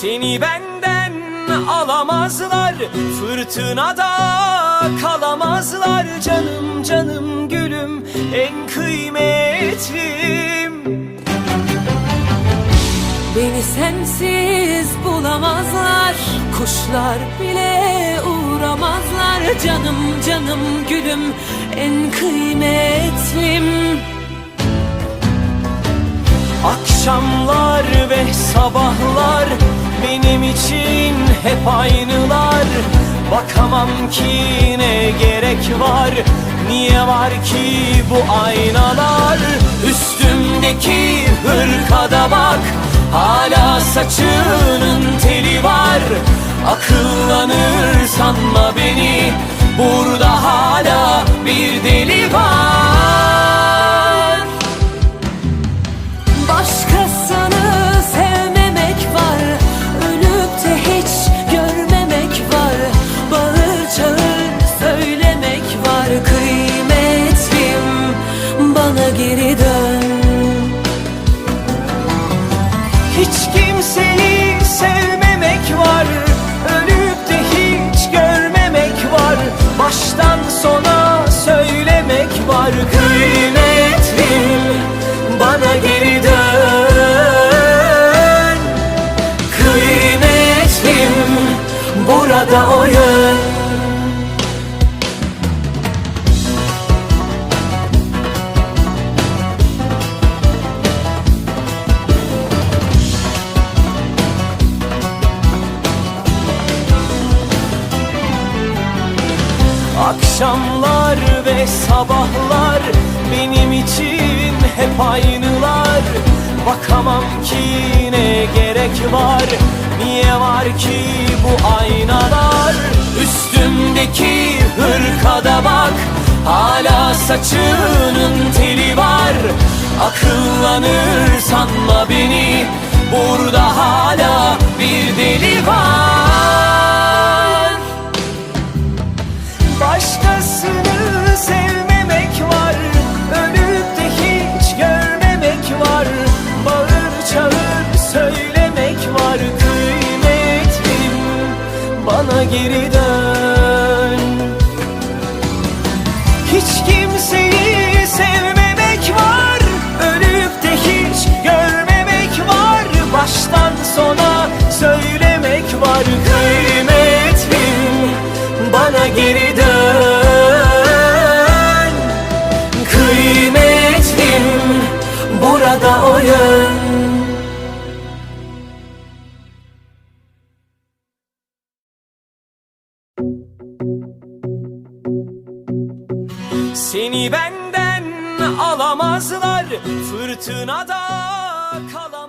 Seni benden alamazlar Fırtınada kalamazlar. Canım canım gülüm en kıymetlim. Beni sensiz bulamazlar Kuşlar bile uğramazlar. Canım canım gülüm en kıymetlim. Akşamlar ve sabahlar benim için hep aynılar. Bakamam ki ne gerek var? Niye var ki bu aynalar? Üstümdeki hırkada bak. Hala saçının var Kıymetlim bana geri dön. Kıymetlim burada o Akşamlar ve sabahlar benim için hep aynılar. Bakamam ki ne gerek var Niye var ki bu aynalar? Üstümdeki hırkada bak Hala saçının teli var. Akıllanır sanma geri dön Hiç kimseyi sevmemek var Ölüp de hiç görmemek var. Baştan sona söylemek var Kıymetlim bana geri dön Seni benden alamazlar Fırtınada kalamazlar